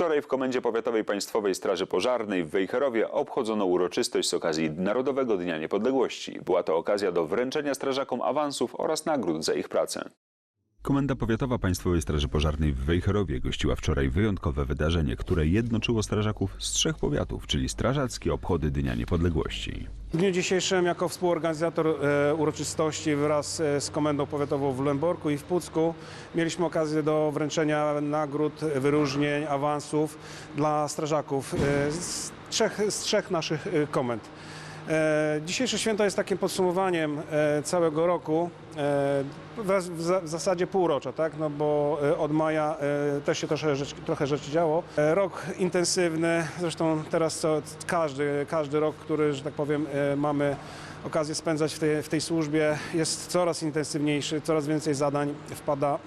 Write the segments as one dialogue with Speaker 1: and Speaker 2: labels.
Speaker 1: Wczoraj w Komendzie Powiatowej Państwowej Straży Pożarnej w Wejherowie obchodzono uroczystość z okazji Narodowego Dnia Niepodległości. Była to okazja do wręczenia strażakom awansów oraz nagród za ich pracę. Komenda Powiatowa Państwowej Straży Pożarnej w Wejherowie gościła wczoraj wyjątkowe wydarzenie, które jednoczyło strażaków z trzech powiatów, czyli strażackie obchody Dnia Niepodległości.
Speaker 2: W dniu dzisiejszym jako współorganizator e, uroczystości wraz e, z Komendą Powiatową w Lęborku i w Pucku mieliśmy okazję do wręczenia nagród, wyróżnień, awansów dla strażaków e, z trzech, z trzech naszych komend. E, Dzisiejsze święto jest takim podsumowaniem e, całego roku, e, w w za- w zasadzie półrocza, tak? no bo od maja też się trochę rzeczy, trochę rzeczy działo. Rok intensywny, zresztą teraz co, każdy, każdy rok, który, że tak powiem, mamy okazję spędzać w tej, w tej służbie jest coraz intensywniejszy, coraz więcej zadań wpada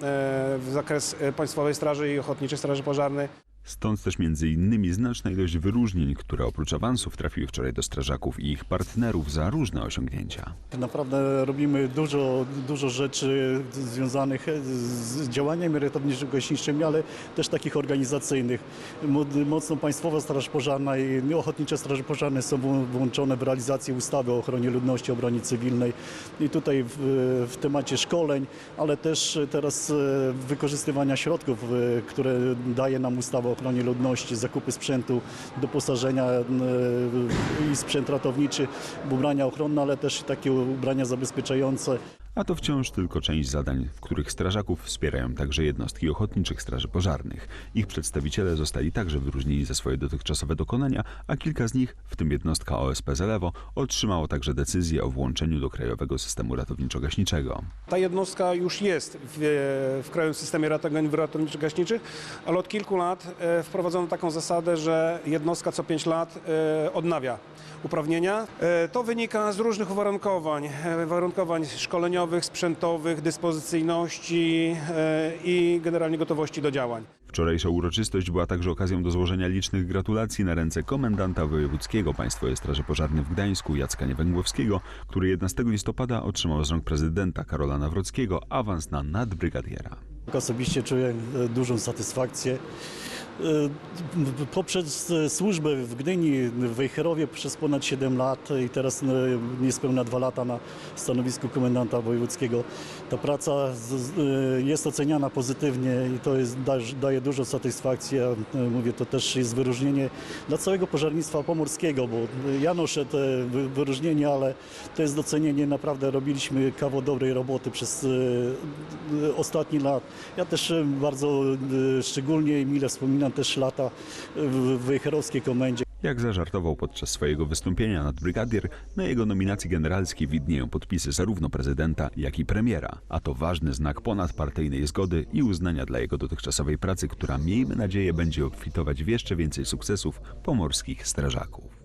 Speaker 2: w zakres Państwowej Straży i Ochotniczej Straży Pożarnej.
Speaker 1: Stąd też między innymi znaczna ilość wyróżnień, które oprócz awansów trafiły wczoraj do strażaków i ich partnerów za różne osiągnięcia.
Speaker 3: Naprawdę robimy dużo, dużo rzeczy związanych z działaniami ratowniczo-gaśniczymi, ale też takich organizacyjnych. Mo- Mocno Państwowa Straż Pożarna i Ochotnicze Straże Pożarne są włą- włączone w realizację ustawy o ochronie ludności, obronie cywilnej i tutaj w, w temacie szkoleń, ale też teraz wykorzystywania środków, które daje nam ustawa ochronie ludności, zakupy sprzętu, doposażenia e, i sprzęt ratowniczy, ubrania ochronne, ale też takie ubrania zabezpieczające.
Speaker 1: A to wciąż tylko część zadań, w których strażaków wspierają także jednostki ochotniczych straży pożarnych. Ich przedstawiciele zostali także wyróżnieni za swoje dotychczasowe dokonania, a kilka z nich, w tym jednostka OSP Zalewo, otrzymało także decyzję o włączeniu do krajowego systemu ratowniczo-gaśniczego.
Speaker 2: Ta jednostka już jest w, w krajowym systemie ratowniczo- ratowniczo-gaśniczych, ale od kilku lat e, wprowadzono taką zasadę, że jednostka co 5 lat e, odnawia uprawnienia. E, To wynika z różnych uwarunkowań, warunkowań szkoleniowych, sprzętowych, dyspozycyjności e, i generalnie gotowości do działań.
Speaker 1: Wczorajsza uroczystość była także okazją do złożenia licznych gratulacji na ręce komendanta wojewódzkiego Państwowej Straży Pożarnej w Gdańsku Jacka Niewęgłowskiego, który 11 listopada otrzymał z rąk prezydenta Karola Nawrockiego awans na nadbrygadiera.
Speaker 3: Osobiście czuję e, dużą satysfakcję. E, Poprzez e, służbę w Gdyni, w Wejherowie przez ponad 7 lat i teraz e, niespełna 2 lata na stanowisku komendanta wojewódzkiego, ta praca jest oceniana pozytywnie i to jest, da, daje dużo satysfakcji. Mówię, to też jest wyróżnienie dla całego pożarnictwa pomorskiego, bo ja noszę te wy- wyróżnienia, ale to jest docenienie. Naprawdę robiliśmy kawał dobrej roboty przez e, e, ostatni lat. Ja też e, bardzo e, szczególnie i mile wspominam też lata w Wejherowskiej Komendzie.
Speaker 1: Jak zażartował podczas swojego wystąpienia nadbrygadier, na jego nominacji generalskiej widnieją podpisy zarówno prezydenta, jak i premiera, a to ważny znak ponadpartyjnej zgody i uznania dla jego dotychczasowej pracy, która miejmy nadzieję będzie obfitować w jeszcze więcej sukcesów pomorskich strażaków.